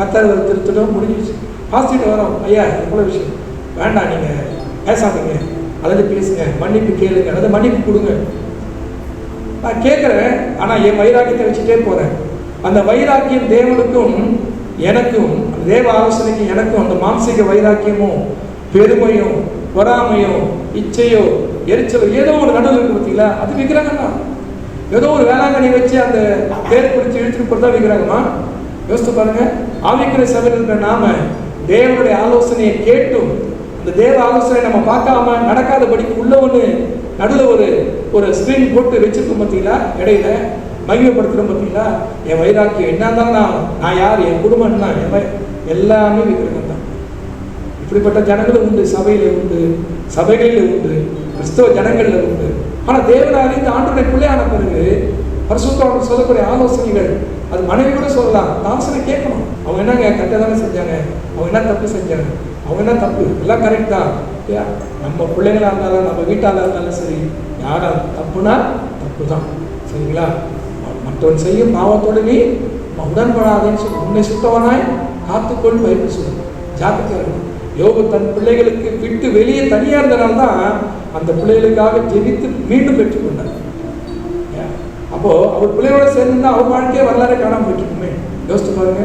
Qatar ஒரு முடிஞ்சிடுச்சு முடிஞ்சிருச்சு. ஹாஸ்பிட்டல் வரோம் ஐயா எவ்வளோ விஷயம். வேண்டாம் நீங்கள் பேசாதீங்க. அல்லது பேசுங்க. மன்னிப்பு கேளுங்க. அல்லது மன்னிப்பு கொடுங்க. நான் கேட்குறேன் ஆனால் என் வைராக்கியத்தை வச்சுட்டே போகிறேன் அந்த வைராக்கியம் தேவனுக்கும் எனக்கும் தேவ ஆலோசனைக்கும் எனக்கும் அந்த மானசீக வைராக்கியமும் பெருமையும் பொறாமையும் இச்சையோ எரிச்சலோ ஏதோ ஒரு நடுவில் இருக்கு பார்த்தீங்களா? அது விற்கிறாங்கண்ணா ஏதோ ஒரு வேளாங்கண்ணி வச்சு அந்த தேர் பிடிச்சி இழுத்துட்டு போகிறதா விற்கிறாங்கம்மா யோசித்து பாருங்க. ஆவிக்குரிய சபையில் இருக்கிற நாம தேவனுடைய ஆலோசனையை கேட்டும். அந்த தேவ ஆலோசனை நம்ம பார்க்காம நடக்காதபடிக்கு உள்ள ஒன்று நடுவில் ஒரு ஒரு ஸ்க்ரீன் போட்டு வச்சிருக்கோம் பார்த்தீங்களா? இடையில மகிமைப்படுத்துகிறோம் பார்த்தீங்களா? என் வைராக்கியம் என்ன தான் நான் நான் யார்? என் குடும்பம் என்ன? என் எல்லாமே விக்கிரகம் தான். இப்படிப்பட்ட ஜனங்களும் உண்டு சபையில் உண்டு சபைகளில் உண்டு கிறிஸ்தவ ஜனங்களில் உண்டு. ஆனால் தேவனை அறிந்து ஆண்டுடைய பிள்ளையான பிறகு பரிசுத்தோடு சொல்லக்கூடிய ஆலோசனைகள் அது மனைவி கூட சொல்லலாம். தாசனை கேட்கணும். அவங்க என்னங்க கரெக்டாக தானே செஞ்சாங்க? அவங்க என்ன தப்பு செஞ்சாங்க? அவங்க என்ன தப்பு? எல்லாம் கரெக்ட் தான். நம்ம பிள்ளைங்களா இருந்தாலும் நம்ம வீட்டாளா இருந்தாலும் சரி யாரா தப்புனா தப்பு தான் சரிங்களா? மற்றவன் செய்யும் பாவத்தோடு நீ உடன்படாதேன்னு சொல்லி. உன்னை சுத்தவனாய் காத்துக்கொள் வைப்பு சொல்லு ஜாக்கிரதையா இருக்கணும் யோகு தன் பிள்ளைகளுக்கு விட்டு வெளியே தனியாக இருந்தனால்தான் அந்த பிள்ளைகளுக்காக ஜெபித்து மீண்டும் பெற்றுக்கொண்டார். அவர் பிள்ளையோட சேர்ந்து அவர் வாழ்க்கையே வரலாறு காணாம போயிட்டு இருக்குமே. யோசிச்சு பாருங்க.